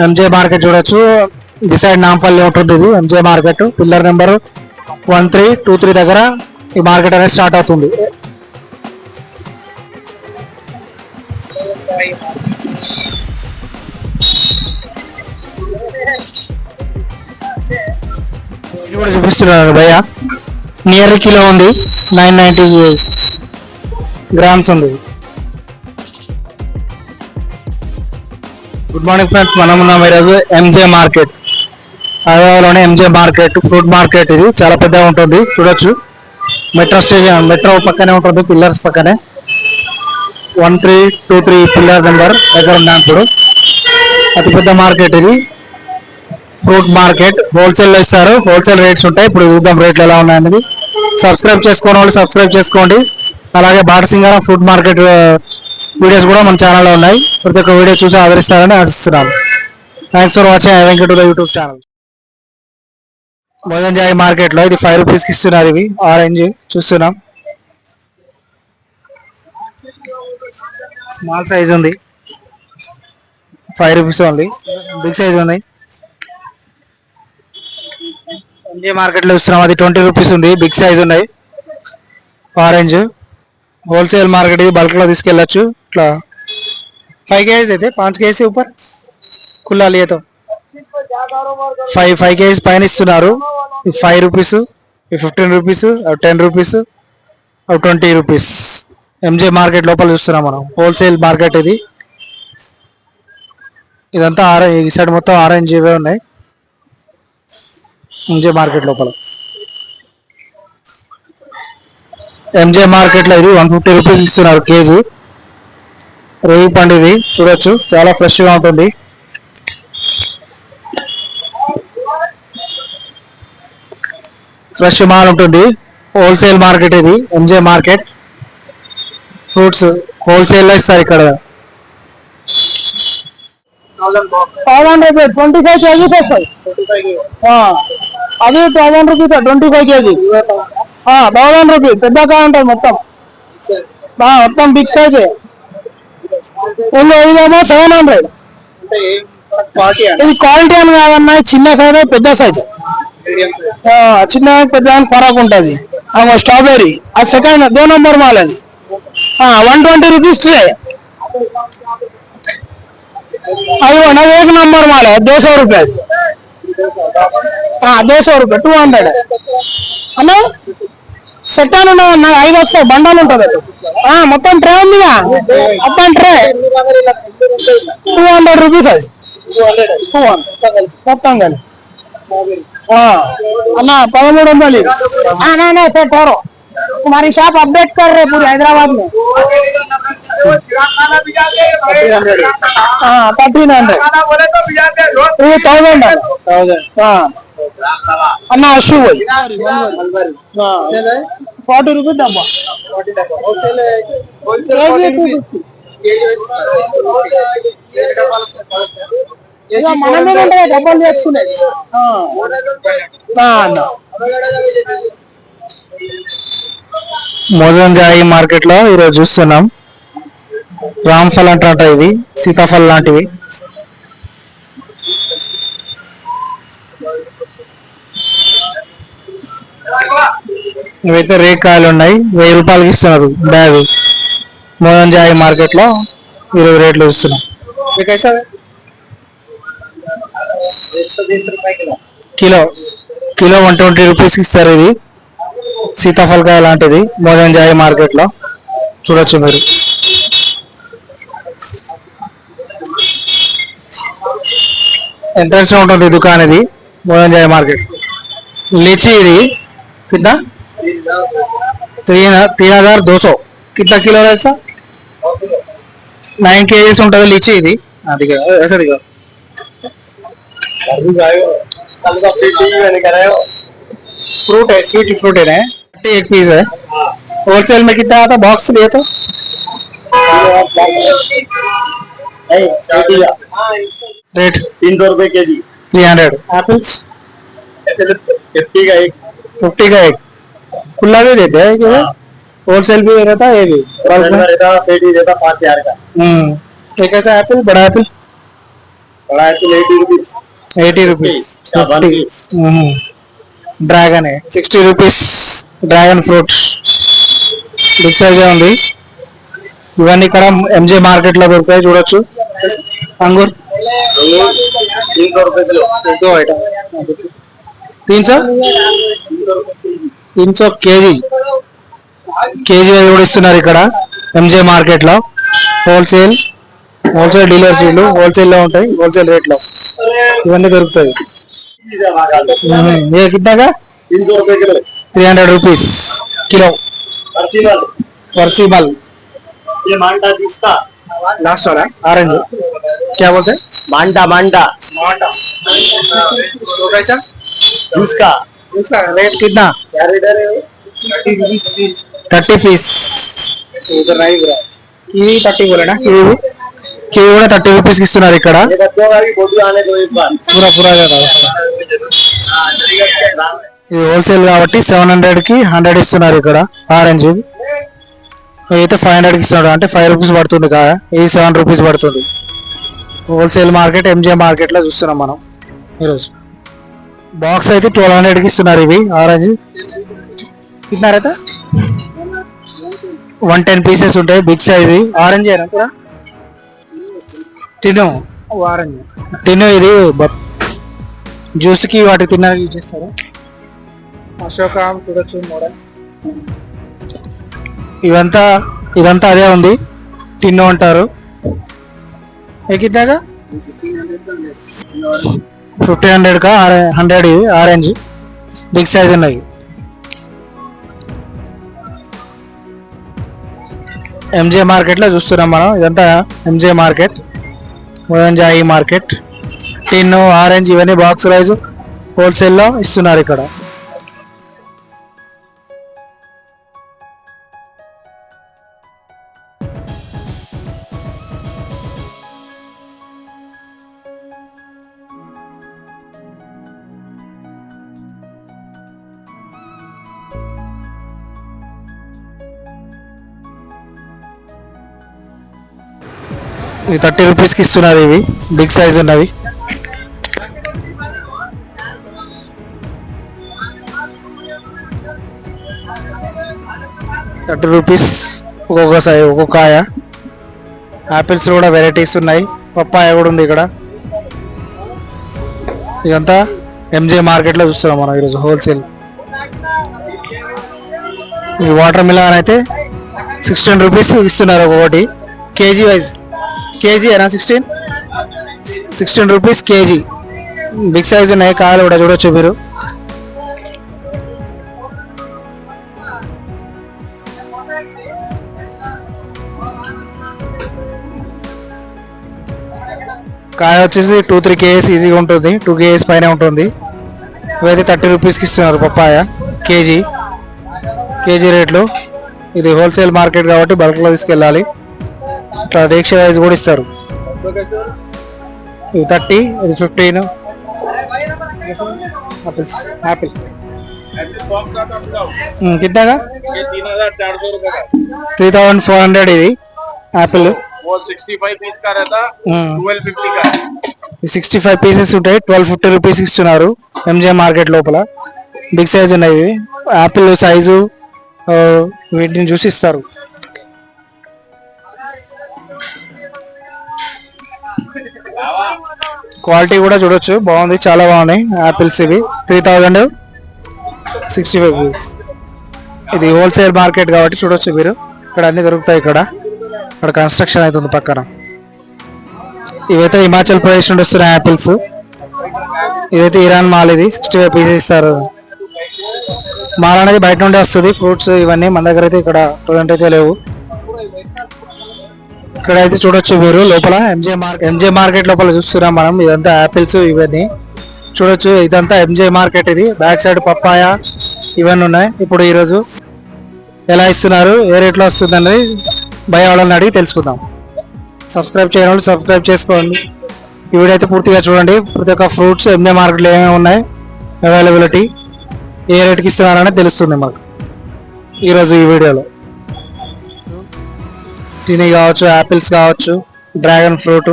M J market చూడొచ్చు. Decide Nampally ఉంటుంది ఇది MJ market pillar number one three two three దగ్గర ఈ మార్కెట్ అనేది స్టార్ట్ అవుతుంది. ఇది కూడా చూపిస్తున్నాను భయ్య. నియర్ కిలో ఉంది నైన్ నైన్టీ గ్రామ్స్ ఉంది. గుడ్ మార్నింగ్ ఫ్రెండ్స్ మనం ఉన్నాం ఈరోజు ఎంజే మార్కెట్ హైదరాబాద్లోనే ఎంజే మార్కెట్ ఫ్రూట్ మార్కెట్ ఇది. చాలా పెద్దగా ఉంటుంది. చూడొచ్చు. మెట్రో స్టేషన్ మెట్రో పక్కనే ఉంటుంది. పిల్లర్స్ పక్కనే. One three two three pillar number దగ్గర ఉన్నాం ఇప్పుడు మార్కెట్ ఇది. ఫ్రూట్ మార్కెట్ హోల్సేల్లో ఇస్తారు. హోల్సేల్ రేట్స్ ఉంటాయి. ఇప్పుడు చూద్దాం రేట్లు ఎలా ఉన్నాయనేది సబ్స్క్రైబ్ చేసుకోని వాళ్ళు సబ్స్క్రైబ్ చేసుకోండి. అలాగే బాటసింగారం ఫ్రూట్ మార్కెట్ వీడియోస్ కూడా మన ఛానల్లో ఉన్నాయి. ప్రతి ఒక్క వీడియో చూసి ఆదరిస్తారని ఆశిస్తున్నాను థ్యాంక్స్ ఫర్ వాచింగ్ ఐ వెంకటూరు యూట్యూబ్ ఛానల్ మోదన్ జాయి మార్కెట్లో ఇది ఫైవ్ రూపీస్కి ఇస్తున్నారు ఇవి. ఆరెంజ్ చూస్తున్నాం. స్మాల్ సైజ్ ఉంది. Five rupees only big size ఉంది. ఎంజే మార్కెట్లో ఇస్తున్నాం. అది ట్వంటీ రూపీస్ ఉంది. బిగ్ సైజ్ ఉన్నాయి. ఆరెంజ్ హోల్సేల్ మార్కెట్ ఇది బల్క్లో తీసుకెళ్ళచ్చు. తీసుకెళ్ళచ్చు ఇట్లా ఫైవ్ కేజీస్ అయితే పాంచ్ కేజీ ऊपर खुला लिए तो ఫైవ్ ఫైవ్ కేజీస్ పైన ఇస్తున్నారు five rupees fifteen rupees ten rupees twenty rupees MJ market లోపల చూస్తున్నాం మనం హోల్సేల్ మార్కెట్ ఇది ఇదంతా ఆరెంజ్ ఈ సైడ్ మొత్తం ఆరెంజ్ ఇవే ఉన్నాయి ఎంజే మార్కెట్ లోపల ఎంజే మార్కెట్ లో ఇది వన్ ఫిఫ్టీ రూపీస్ ఇస్తున్నారు కేజీ రేగి పండు ఇది చూడొచ్చు. చాలా ఫ్రెష్గా ఉంటుంది. ఫ్రెష్ మాల్ ఉంటుంది. హోల్సేల్ మార్కెట్ ఇది ఎంజే మార్కెట్. ఫ్రూట్స్ హోల్సేల్లో ఇస్తారు ఇక్కడ. Thousand rupees twenty five KGs వస్తాయి ఆ, అది thousand rupees twenty five KG. Thousand rupees పెద్ద కాయ ఉంటుంది మొత్తం. మొత్తం బిగ్ సైజ్. రెండు సెవెన్ హండ్రెడ్ ఇది క్వాలిటీ అని కాదన్నా చిన్న సైజ్ పెద్ద సైజ్ చిన్న పెద్ద కొరకు ఉంటుంది. స్ట్రాబెర్రీ అది సెకండ్ దో నంబర్ మాల్ అది. వన్ ట్వంటీ రూపీస్ ట్రే అది అది ఏక నంబర్ మాల్ దో సో రూపాయ. దో సో రూపాయ టూ హండ్రెడ్ అన్నా సెట్ అని ఐదు వస్తాయి బండాలు ఉంటుంది. మొత్తం ట్రే ఉందిగా మొత్తం ట్రే టూ హండ్రెడ్ రూపీస్ అది టూ హండ్రెడ్ మొత్తం కలిపి ఆ, అన్న పదమూడు వందలు ఇది. ఆ, నా నా సెట్ और तुम्हारी शॉप अपडेट कर रहे पूरे हैदराबाद में థర్టీన్ హండ్రెడ్ ఇది థౌసండ్ అన్న షూ ఫార్టీ రూపీస్ డబ్బా. కేజీ టూ ఫిఫ్టీ ఇక మన మీద ఉంటాయి డబ్బాలు తెచ్చుకునేది ఆ. మార్కెట్లో ఈరోజు చూస్తున్నాం. రామ్ ఫల్ అంటారంట ఇది సీతాఫల్ లాంటివి. ఇవైతే రేకాయలు ఉన్నాయి. వెయ్యి రూపాయలకి ఇస్తున్నారు బ్యాగ్. మోదన్ జాయి మార్కెట్లో ఇరవై రేట్లు ఇస్తున్నాం. Kilo. Kilo one twenty rupees ఇస్తారు ఇది. సీతాఫలకాయ లాంటిది. మోదంజాయి మార్కెట్లో చూడొచ్చు మీరు. ఎంట్రన్స్ ఉంటుంది దుకాణ ఇది. మోదంజాయ్ మార్కెట్. లిచి ఇది. కింద? तीन तीन हजार दो सौ कितना किलो है ऐसा నైన్ కేజీస్ ఉంటుంది లీచీ ఇది అది ऐसा दिखा फ्रूट है स्वीट फ्रूट है ना एक पीस है होलसेल में कितना आता बॉक्स लिए तो रेट तीन सौ रुपए K G three hundred apples fifty का एक फिफ्टी का एक खुला भी देते हैं क्या होलसेल भी रहता है ये भी बल्क में रहता पेटी रहता पाँच हजार का हम्म ये कैसा एप्पल बड़ा apple Apple 80 rupees. Eighty rupees Yeah, one fifty piece. Dragon sixty rupees dragon fruit big size ఉంది ఇవన్నీ ఇక్కడ ఎంజే మార్కెట్ లో దొరుకుతాయి చూడొచ్చు అంగూర్ तीन सौ ఇంచో కేజీ కేజీ వైజ్ కూడా ఇస్తున్నారు ఇక్కడ ఎంజే మార్కెట్లో. హోల్సేల్ హోల్సేల్ డీలర్స్ వీళ్ళు హోల్సేల్లో ఉంటాయి హోల్సేల్ రేట్లో. ఇవన్నీ దొరుకుతాయి. మీకు కిందాగా త్రీ హండ్రెడ్ రూపీస్ కిలో వర్సీబల్ లాస్ట్ వాళ్ళ ఆరెంజ్ క్యా బోల్తే మాంటా మాంటా జూస్ हैं मांडा मांडा तो कैसा जूस का इसका रेट कितना क्या रेट है థర్టీ పీస్ ఇవి థర్టీ కూడానా కివి కివి కూడా థర్టీ రూపీస్ కి ఇస్తున్నారు ఇక్కడ ये बच्चों का भी फोटो आने दो एक बार పూరా పూరా ఇది హోల్సేల్ కాబట్టి సెవెన్ హండ్రెడ్ కి హండ్రెడ్ ఇస్తున్నారు ఇక్కడ ఆరెంజ్ అయితే ఫైవ్ హండ్రెడ్ కి ఇస్తున్నాడు అంటే ఫైవ్ రూపీస్ పడుతుంది కా ఇది సెవెన్ రూపీస్ పడుతుంది హోల్సేల్ మార్కెట్ ఎంజిఎం మార్కెట్ లో చూస్తున్నాం మనం ఈరోజు బాక్స్ అయితే ట్వెల్వ్ హండ్రెడ్కి ఇస్తున్నారు ఇవి ఆరెంజ్. ఇస్తున్నారైతే వన్ టెన్ పీసెస్ ఉంటాయి బిగ్ సైజ్. ఆరెంజ్ అయినా కూడా తిను ఆరెంజ్. తిను ఇది జ్యూస్కి వాటి తినడానికి యూజ్ చేస్తారు? అశోక చూడొచ్చు మోడల్. ఇవంతా ఇదంతా అదే ఉంది. టిన్ను అంటారు. ఎక్కిద్దాగా ఫిఫ్టీన్ హండ్రెడ్ కా హండ్రెడ్ ఆరెంజ్. బిగ్ సైజ్ ఉన్నాయి. ఎంజే మార్కెట్లో చూస్తున్నాం మనం. ఇదంతా MJ market Moazzam Jahi market tin orange ఇవన్నీ బాక్స్ రైజ్ హోల్సేల్లో ఇస్తున్నారు ఇక్కడ. ఇవి థర్టీ రూపీస్కి ఇస్తున్నారు ఇవి. బిగ్ సైజ్ ఉన్నవి. థర్టీ రూపీస్ ఒక్కొక్క సైజ్ ఒక్కొక్క కాయ. యాపిల్స్ కూడా వెరైటీస్ ఉన్నాయి. పప్పాయ కూడా ఉంది ఇక్కడ. ఇదంతా ఎంజే మార్కెట్లో చూస్తున్నాం మనం ఈరోజు హోల్సేల్. ఈ వాటర్ మిలన్ అయితే సిక్స్టీన్ రూపీస్ ఇస్తున్నారు ఒకటి కేజీ వైజ్. కేజీ ఏనా sixteen sixteen rupees KG. Big size ఉన్నాయి కాయలు కూడా చూడొచ్చు మీరు. కాయ వచ్చేసి టూ త్రీ కేజీస్ ఈజీగా ఉంటుంది. టూ కేజీస్ పైన ఉంటుంది. ఇవైతే థర్టీ రూపీస్కి ఇస్తున్నారు పప్పాయ. కేజీ. కేజీ రేట్లు. ఇది హోల్సేల్ మార్కెట్ కాబట్టి బల్క్లో తీసుకెళ్ళాలి. ఇట్లా దీక్ష వైజ్ కూడా ఇస్తారు. ఇది థర్టీ ఇది fifteen. Apples apple three thousand four hundred ఇది యాపిల్ సిక్స్టీ ఫైవ్ పీసెస్ ఉంటాయి ట్వెల్వ్ ఫిఫ్టీ రూపీస్ ఇస్తున్నారు ఎంజే మార్కెట్ లోపల. బిగ్ సైజ్ ఉన్నాయి యాపిల్ సైజు వీటిని చూసి ఇస్తారు. క్వాలిటీ కూడా చూడొచ్చు. బాగుంది. చాలా బాగున్నాయి. యాపిల్స్ ఇవి. Three thousand sixty five rupees ఇది హోల్సేల్ మార్కెట్ కాబట్టి చూడొచ్చు మీరు. ఇక్కడ అన్ని దొరుకుతాయి ఇక్కడ. ఇక్కడ కన్స్ట్రక్షన్ అవుతుంది పక్కన. ఇవైతే హిమాచల్ ప్రదేశ్ నుండి వస్తున్న యాపిల్స్ ఇదైతే ఇరాన్ మాల్ ఇది. సిక్స్టీ ఫైవ్ పీసెస్ ఇస్తారు. మాల్ అనేది బయట నుండి వస్తుంది. ఫ్రూట్స్ ఇవన్నీ మన దగ్గర అయితే ఇక్కడ ప్రజెంట్ అయితే లేవు. ఇక్కడ అయితే చూడొచ్చు మీరు లోపల ఎంజే మార్కెట్ ఎంజే మార్కెట్ లోపల చూస్తున్నాం మనం. ఇదంతా యాపిల్స్ ఇవన్నీ. చూడొచ్చు ఇదంతా ఎంజే మార్కెట్ ఇది. బ్యాక్ సైడ్ పప్పాయ ఇవన్నీ ఉన్నాయి. ఇప్పుడు ఈరోజు ఎలా ఇస్తున్నారు ఏ రేట్లో వస్తుంది అనేది భయ వాళ్ళని అడిగి తెలుసుకుందాం. సబ్స్క్రైబ్ చేయని వాళ్ళు సబ్స్క్రైబ్ చేసుకోండి. ఈ వీడియో అయితే పూర్తిగా చూడండి. ప్రతి ఒక్క ఫ్రూట్స్ ఎంజే మార్కెట్లో ఏమేమి ఉన్నాయి అవైలబిలిటీ ఏ రేట్కి ఇస్తున్నారనేది తెలుస్తుంది మాకు. ఈరోజు ఈ వీడియోలో. టినీ కావచ్చు యాపిల్స్ కావచ్చు డ్రాగన్ ఫ్రూట్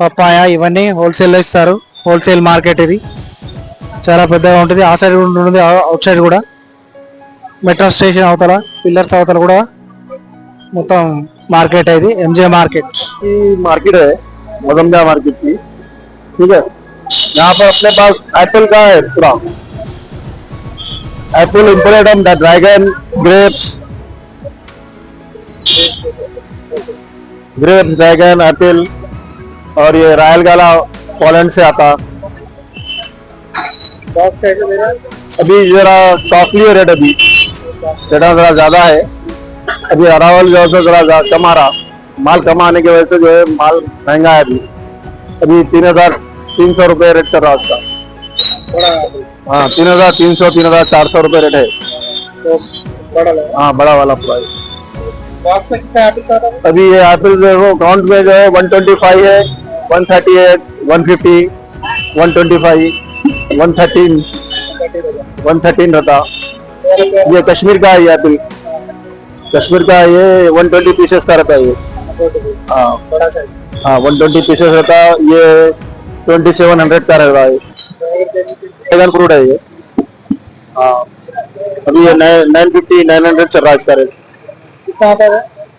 పప్పాయ ఇవన్నీ హోల్సేల్లో ఇస్తారు హోల్సేల్ మార్కెట్ ఇది చాలా పెద్దగా ఉంటుంది ఆ సైడ్ కూడా ఉంటుంది అవుట్ సైడ్ కూడా మెట్రో స్టేషన్ అవతల పిల్లర్స్ అవతల కూడా మొత్తం మార్కెట్ ఇది ఎంజే మార్కెట్ की मार्केट है मदमदा मार्केट की ठीक है यहाँ पर अपने पास एप्पल का है पूरा apple imported the dragon grapes grapes dragon Apple और ये रॉयल गाला पोलैंड से आता। अभी जरा कॉस्टली रेट अभी। रेट जरा ज़्यादा है। अभी अरावल जो है जरा कम आ रहा। माल कम आने की वजह से जो है माल महँगा है अभी। अभी तीन हज़ार तीन सौ रुपये रेट चल रहा उसका। हाँ। तीन हज़ार तीन सौ तीन हज़ार चार सौ रुपये रेट है। हाँ। बड़ा वाला पूरा है। अभी ये एप्पल जो है काउंट में जो है वन ट्वेंटी फाइव है one thirty eight one fifty one twenty five one thirteen one thirteen रहता ये कश्मीर का है ये एप्पल कश्मीर का ये वन ट्वेंटी पीसेस का रहता है ये। हाँ। हाँ वन ट्वेंटी पीसेस रहता है ये ट्वेंटी सेवन हंड्रेड का रहता है। ड्रैगन फ्रूट है ये। हाँ। अभी ये नाइन फिफ्टी नाइन हंड्रेड चल रहा है इसका रेट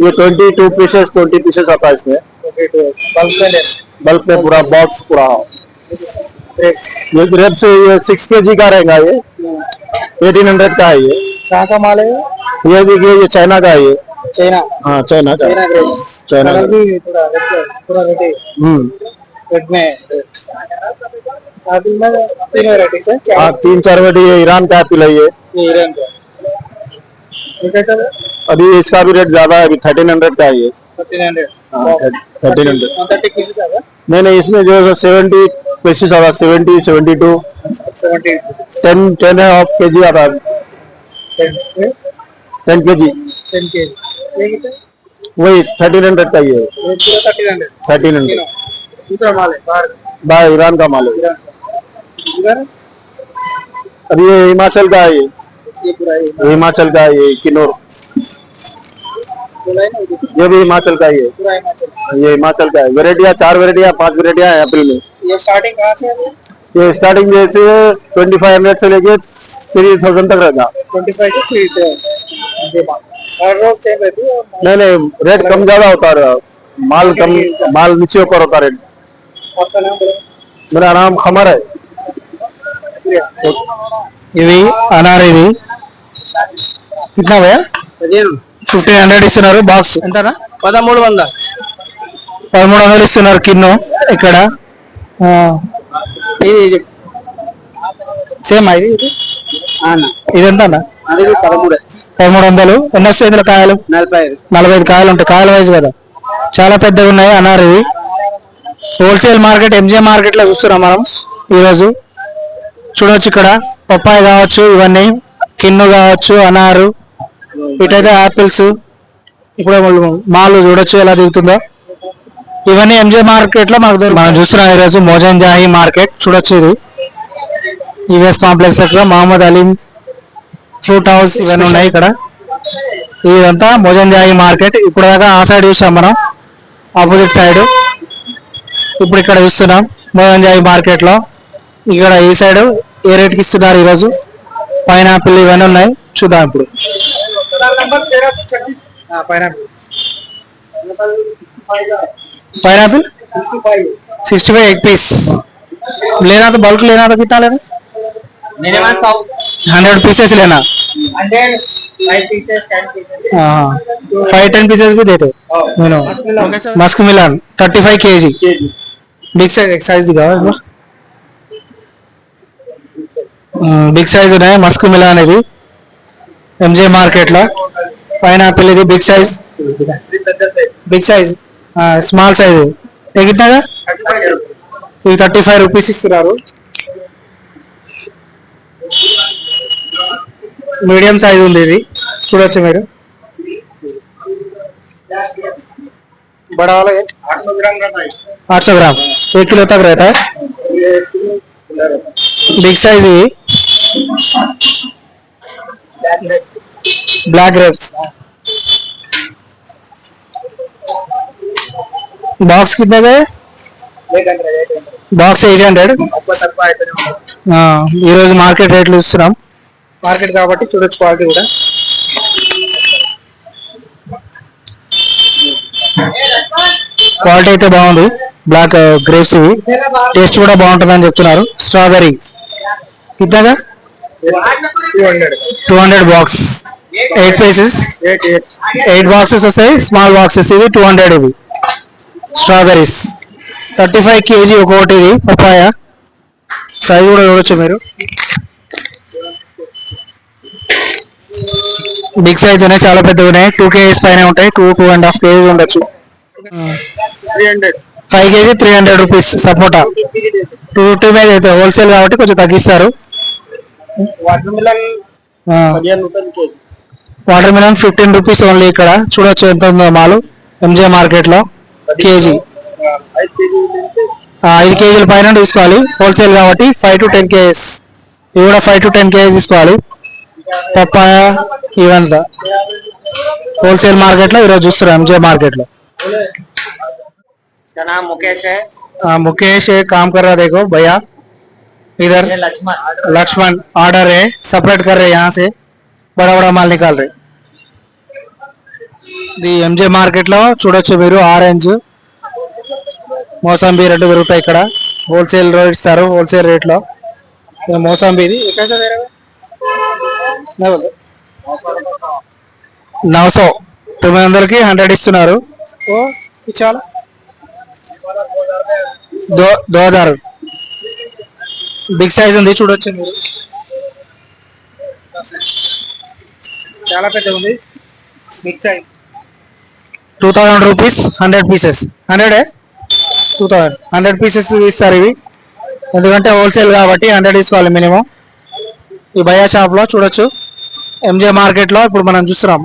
ये twenty two pieces twenty pieces आता है इसमें। बल्क में पूरा बॉक्स पूरा। ये ग्रेप्स ये सिक्स के जी का रहेगा ये। एटीन हंड्रेड का है ये। कहाँ का माल है ये? देखिए ये चाइना का है ये। चाइना। हाँ चाइना का। चाइना पूरा है हम्म। में तीन है हाँ तीन चार ये ईरान का है ये ईरान का। है अभी इसका भी रेट ज़्यादा है अभी थर्टीन हंड्रेड का है ये। थर्टीन हंड्रेड है नहीं नहीं इसमें जो है सेवेंटी पीसेस आता है seventy seventy two ten ten half K G आता है। टेन के जी टेन के ये वही थर्टीन हंड्रेड का ये ये पूरा थर्टीन हंड्रेड थर्टीन हंड्रेड दूसरा माल है बाहर बाय ईरान का माल है। अभी ये हिमाचल का है ये। ये पूरा हिमाचल का ये किन्नौर। ये भी हिमाचल का ही है। ये हिमाचल का है। वेराइटियाँ चार वेराइटियाँ पाँच वेराइटियाँ हैं एप्पल में। ये स्टार्टिंग कहाँ से है ये स्टार्टिंग जैसे ट्वेंटी फाइव हंड्रेड से लेके थ्री थाउज़ेंड तक ट्वेंटी फाइव टू थ्री रहती है नहीं नहीं रेट कम ज़्यादा होता है। माल कम माल नीचे ऊपर होता रेट आपका नाम मेरा नाम खमर है। ఇవి అనార్ ఇది. కిतना భయ్యా ఫిఫ్టీన్ హండ్రెడ్ ఇస్తున్నారు బాక్స్. ఎంతనా? పదమూడు వంద. పదమూడు వందలు ఇస్తున్నారు కిన్ను ఇక్కడ. ఆ, ఇది సేమ్ ఇది ఇది? ఇది ఎంత పదమూడు. పదమూడు వందలు. ఎన్ని వస్తాయి ఇందులో కాయలు? నలభై ఐదు. నలభై ఐదు కాయలు ఉంటాయి. కాయల వైజ్ కదా. చాలా పెద్దగా ఉన్నాయి అన్నారు ఇవి. హోల్సేల్ మార్కెట్ ఎంజే మార్కెట్లో చూస్తున్నాం మనం ఈరోజు. చూడొచ్చు ఇక్కడ. పప్పాయ కావచ్చు ఇవన్నీ. కిన్ను కావచ్చు అనారు. ఇటైతే ఆపిల్స్. ఇప్పుడు మాలు చూడొచ్చు ఎలా దిగుతుందో. ఇవన్నీ ఎంజే మార్కెట్లో మనకు మనం చూస్తున్నాం ఈరోజు మోజన్ జాహీ మార్కెట్. చూడొచ్చు ఇది. యుఎస్ కాంప్లెక్స్ దగ్గర మహమ్మద్ అలీం ఫ్రూట్ హౌస్ ఇవన్నీ ఉన్నాయి ఇక్కడ. ఇదంతా మోజంజాయి మార్కెట్. ఇప్పుడు దాకా ఆ సైడ్ చూసాం మనం. Opposite side. ఇప్పుడు ఇక్కడ చూస్తున్నాం మోజంజాయి మార్కెట్లో ఇక్కడ ఈ సైడ్ ఏ రేట్ కి ఇస్తున్నారు ఈరోజు పైనాపిల్ ఇవన్నీ ఉన్నాయి చూద్దాం ఇప్పుడు पाइनएप्पल सिक्सटी फाइव एक पीस लेना तो बल्क लेना तो कितना लेना मिनिमम सौ हंड्रेड पीसेस लेना hundred five pieces ten pieces हाँ फाइव टेन पीसेस भी देते muskmelon thirty five K जी బిగ్ సైజ్ ఎక్సైజ్ దిగా బిగ్ సైజ్ ఉన్నాయి మస్క్ మిలా అనేది ఎంజే మార్కెట్ లో పైనాపిల్ ఇది big size big size small size ఎగిట్నాగా ఇది థర్టీ ఫైవ్ రూపీస్ ఇస్తున్నారు మీడియం సైజ్ ఉంది ఇది చూడొచ్చు మీరు बड़ा वाला है आठ सौ ग्राम का है आठ सौ ग्राम एक किलो तक रहता है बिग साइज ही ब्लैक ग्रेप्स बॉक्स कितने का है బాక్స్ ఎయిట్ హండ్రెడ్ ఈ రోజు మార్కెట్ రేట్లు ఇస్తున్నాం మార్కెట్ కాబట్టి చూడొచ్చు క్వాలిటీ కూడా క్వాలిటీ అయితే బాగుంది బ్లాక్ గ్రేప్స్ ఇవి టేస్ట్ కూడా బాగుంటుంది అని చెప్తున్నారు strawberry ఇద్దాగా two hundred box eight pieces eight boxes వస్తాయి. స్మాల్ బాక్సెస్ ఇవి టూ హండ్రెడ్ ఇవి. స్ట్రాబెరీస్ థర్టీ ఫైవ్ కేజీ ఒక్కొక్కటి ఇది. పపాయ సైజ్ కూడా చూడొచ్చు మీరు. బిగ్ సైజ్ ఉన్నాయి. చాలా పెద్దగా ఉన్నాయి. టూ కేజీస్ పైన ఉంటాయి. Two to and half KG ఉండొచ్చు. Five KG three hundred rupees sapota. Two fifty మీద అయితే హోల్సేల్ కాబట్టి కొంచెం తగ్గిస్తారు. watermelon fifteen rupees only ఇక్కడ చూడొచ్చు ఎంత ఉందో మాలు ఎంజే మార్కెట్ లో కేజీ ఆ, ఐదు కేజీల పైన తీసుకోవాలి హోల్సేల్ కాబట్టి ఫైవ్ టు టెన్ కేజీస్ ఇవి కూడా ఫైవ్ టు టెన్ కేజీస్ తీసుకోవాలి పప్పాయ ఇవంతా హోల్సేల్ మార్కెట్ లో ఈరోజు చూస్తున్నాం ఎంజే మార్కెట్ లో इसका नाम मुकेश है आ, मुकेश एक काम कर रहा देखो भैया इधर ये लक्ष्मण लक्ष्मण ऑर्डर है सेपरेट कर रहे हैं यहाँ से बड़ा बड़ा माल निकाल रहे ఇది ఎంజే మార్కెట్ లో చూడొచ్చు మీరు ఆరెంజ్ మోసంబి రెండు దొరుకుతాయి ఇక్కడ హోల్సేల్ రేట్ ఇస్తారు హోల్సేల్ రేట్ లో ఇది మోసంబి ఇది నవ సో తొమ్మిది వందలకి హండ్రెడ్ ఇస్తున్నారు ఓ ఇది చాలా దో దో హజార్ బిగ్ సైజ్ ఉంది చూడొచ్చు మీరు. చాలా పెద్ద ఉంది. Big size. Two thousand rupees hundred pieces hundred two thousand hundred pieces ఇస్తారు ఇవి. ఎందుకంటే హోల్సేల్ కాబట్టి హండ్రెడ్ తీసుకోవాలి మినిమం ఈ బయా షాప్లో చూడొచ్చు. ఎంజే మార్కెట్లో ఇప్పుడు మనం చూస్తున్నాం.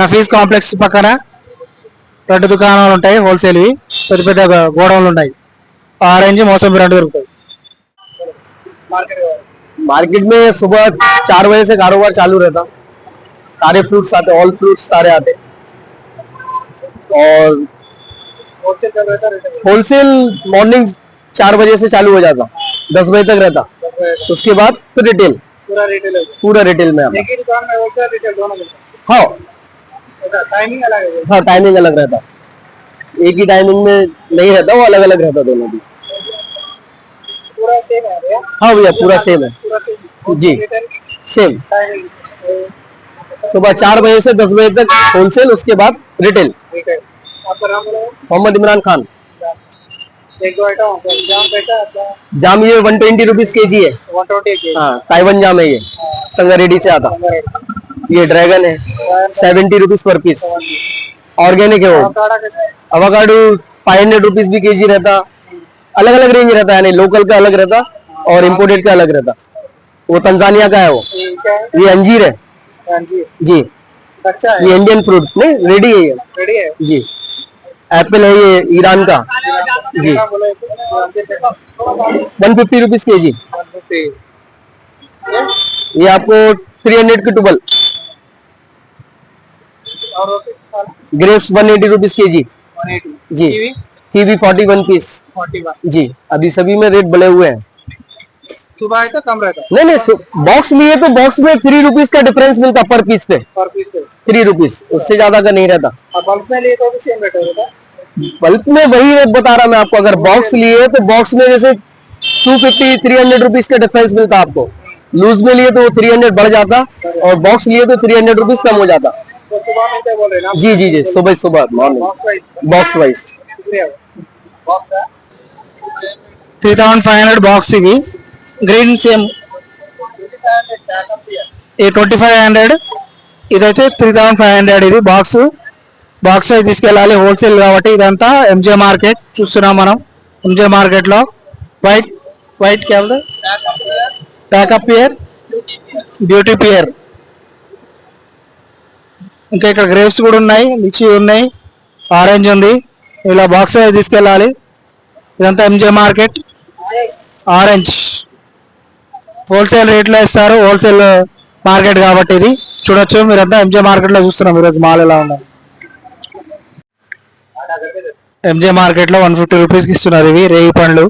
నఫీస్ కాంప్లెక్స్ పక్కన రెండు దుకాణాలు ఉంటాయి హోల్సేల్వి పెద్ద పెద్ద గోడౌన్లు ఉన్నాయి. ఆరెంజ్ మోసంబి రెండు దొరుకుతాయి मार्केट में सुबह चार बजे से कारोबार चालू रहता। सारे फ्रूट्स आते ऑल फ्रूट्स सारे आते। और होलसेल मॉर्निंग चार बजे से चालू हो जाता दस बजे तक रहता। उसके बाद फिर रिटेल पूरा रिटेल पूरा रिटेल में ही हाँ। टाइमिंग अलग हाँ। टाइमिंग अलग रहता। एक ही टाइमिंग में नहीं रहता वो अलग अलग रहता दोनों भी। पूरा सेम है भैया। हाँ भैया पूरा सेम है। जी। सेम सुबह चार बजे से दस बजे तक होलसेल उसके बाद रिटेल मोहम्मद इमरान खान। जाम ये वन ट्वेंटी रुपीज़ के जी है। वन ट्वेंटी के हाँ ताइवन जाम है ये। संगारेड्डी से आता। ये ड्रैगन है। Seventy rupees per piece organic है वो। काड़ा अवाकाडो फाइव हंड्रेड रुपीज़ भी के जी रहता। अलग अलग रेंज रहता है यानी लोकल का अलग रहता और इम्पोर्टेड का अलग रहता। वो तंजानिया का है वो। ये अंजीर है। जी जी। अच्छा है। ये इंडियन फ्रूट नहीं रेडी है ये। रेडी है? जी। एप्पल है ये ईरान का। जी। वन फिफ्टी रुपीज़ के जी ये आपको थ्री हंड्रेड की टूबल grapes one eighty rupees K G. One जी forty one piece forty one जी अभी सभी में रेट बढ़े हुए हैं। सुबह है तो कम रहता नहीं नहीं बॉक्स लिए तो बॉक्स में थ्री रुपीज़ का डिफरेंस मिलता पर पीस पे। पर पीस पे। थ्री रुपीज़ उससे ज़्यादा का नहीं रहता। बल्क में लिए तो भी सेम रेट होता बल्क में वही रेट बता रहा मैं आपको अगर बॉक्स लिए तो बॉक्स में जैसे two fifty three hundred rupees का डिफरेंस मिलता आपको। लूज में लिए तो थ्री हंड्रेड बढ़ जाता और बॉक्स लिए तो थ्री हंड्रेड रुपीज़ कम हो जाता। तो सुबह मिलते बोल रहे ना जी जी जी सुबह सुबह morning box wise three thousand five hundred box ఇవి గ్రీన్ సేమ్ ఈ ట్వంటీ ఫైవ్ హండ్రెడ్ ఇది వచ్చి త్రీ థౌసండ్ ఫైవ్ హండ్రెడ్ ఇది బాక్స్ బాక్స్ అయితే తీసుకెళ్ళాలి హోల్సేల్ కాబట్టి ఇదంతా ఎంజే మార్కెట్ చూస్తున్నాం మనం. ఎంజే మార్కెట్లో వైట్ వైట్ క్యాబ్ ప్యాకప్ పియర్ బ్యూటీ పియర్ ఇంకా ఇక్కడ గ్రేప్స్ కూడా ఉన్నాయి మిర్చి ఉన్నాయి ఆరెంజ్ ఉంది. ఇలా బాక్స్ తీసుకెళ్ళాలి. ఇదంతా ఎంజే మార్కెట్ ఆరెంజ్ హోల్సేల్ రేట్లో ఇస్తారు. హోల్సేల్ మార్కెట్ కాబట్టి ఇది. చూడొచ్చు. మీరంతా ఎంజే మార్కెట్లో చూస్తున్నాం. ఈరోజు మాల్ ఎలా ఉన్నాయి ఎంజే మార్కెట్లో వన్ ఫిఫ్టీ రూపీస్కి ఇస్తున్నారు ఇవి. రేగి పండ్లు.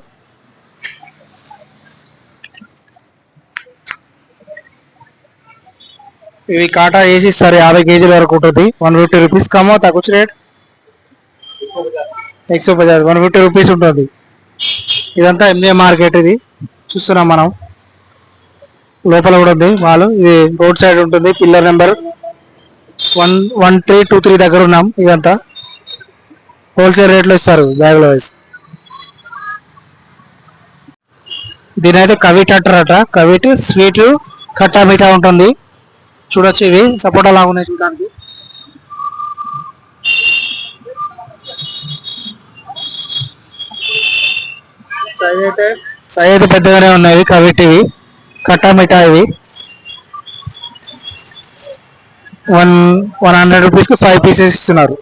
ఇవి కాటా వేసి ఇస్తారు. యాభై కేజీల వరకు ఉంటుంది. వన్ ఫిఫ్టీ రూపీస్ కమో తక్కువ రేట్. ఎక్సో బజాజ్ వన్ ఫిఫ్టీ రూపీస్ ఉంటుంది. ఇదంతా ఎంఏ మార్కెట్ ఇది. చూస్తున్నాం మనం. లోపల కూడా ఉంది వాళ్ళు ఇది రోడ్ సైడ్ ఉంటుంది. Pillar number one one three two three దగ్గర ఉన్నాం ఇదంతా. హోల్సేల్ రేట్లో ఇస్తారు బ్యాగుల వైజ్ దీని అయితే కవిట్ అంటారట. కవిట్ స్వీట్ కట్టా మీఠా ఉంటుంది. చూడొచ్చు ఇవి. సపోటా లాగా ఉన్నాయి చూడడానికి. సైజ్ అయితే సైజ్ అయితే పెద్దగానే ఉన్నాయి కవిటివి ఇవి ఇవి. వన్ వన్ హండ్రెడ్ రూపీస్కి ఫైవ్ పీసెస్ ఇస్తున్నారు.